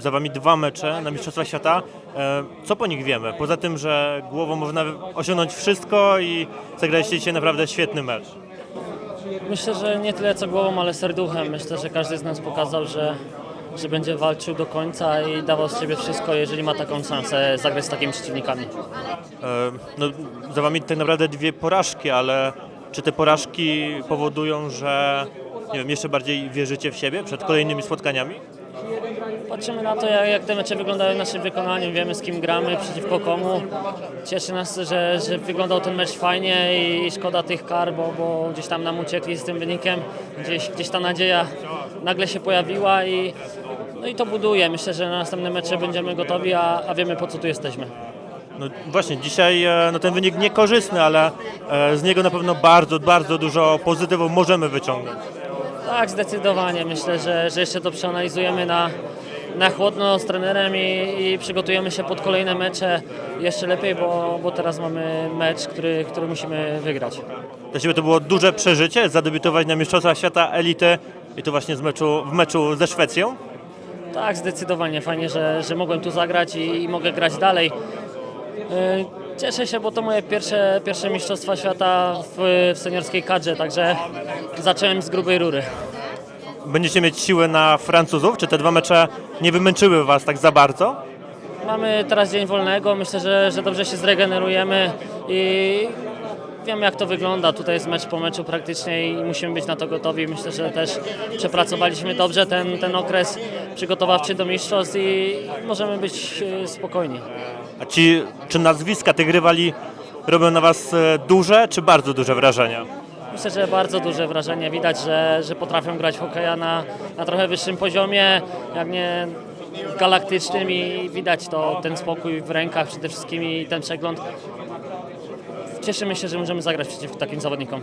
za Wami dwa mecze na Mistrzostwa Świata. E, Co po nich wiemy? Poza tym, że głową można osiągnąć wszystko i zagraliście dzisiaj naprawdę świetny mecz. Myślę, że nie tyle co głową, ale serduchem. Myślę, że każdy z nas pokazał, że, że będzie walczył do końca i dawał z siebie wszystko, jeżeli ma taką szansę zagrać z takimi przeciwnikami. E, No, za Wami tak naprawdę dwie porażki, ale czy te porażki powodują, że nie wiem, jeszcze bardziej wierzycie w siebie przed kolejnymi spotkaniami? Patrzymy na to, jak, jak te mecze wyglądają naszym wykonaniu, wiemy z kim gramy, przeciwko komu. Cieszy nas, że, że wyglądał ten mecz fajnie i, i szkoda tych kar, bo, bo gdzieś tam nam uciekli z tym wynikiem. Gdzieś, gdzieś ta nadzieja nagle się pojawiła i, no i to buduje. Myślę, że na następne mecze będziemy gotowi, a, a wiemy po co tu jesteśmy. No właśnie, dzisiaj e, no, ten wynik niekorzystny, ale e, z niego na pewno bardzo, bardzo dużo pozytywów możemy wyciągnąć. Tak, zdecydowanie. Myślę, że, że jeszcze to przeanalizujemy na, na chłodno z trenerem i, i przygotujemy się pod kolejne mecze jeszcze lepiej, bo, bo teraz mamy mecz, który, który musimy wygrać. Dla Ciebie to było duże przeżycie, zadebiutować na Mistrzostwach Świata Elity i to właśnie z meczu, w meczu ze Szwecją. Tak, zdecydowanie. Fajnie, że, że mogłem tu zagrać i, i mogę grać dalej. Cieszę się, bo to moje pierwsze, pierwsze Mistrzostwa Świata w, w seniorskiej kadrze, także zacząłem z grubej rury. Będziecie mieć siłę na Francuzów? Czy te dwa mecze nie wymęczyły Was tak za bardzo? Mamy teraz dzień wolnego, myślę, że, że dobrze się zregenerujemy i wiem jak to wygląda. Tutaj jest mecz po meczu praktycznie i musimy być na to gotowi. Myślę, że też przepracowaliśmy dobrze ten, ten okres przygotowawczy do mistrzostw i możemy być e, spokojni. A ci, czy nazwiska tych rywali robią na Was e, duże czy bardzo duże wrażenie? Myślę, że bardzo duże wrażenie. Widać, że, że potrafią grać hokeja na, na trochę wyższym poziomie, jak nie galaktycznym i widać to, ten spokój w rękach przede wszystkim i ten przegląd. Cieszymy się, że możemy zagrać przeciwko takim zawodnikom.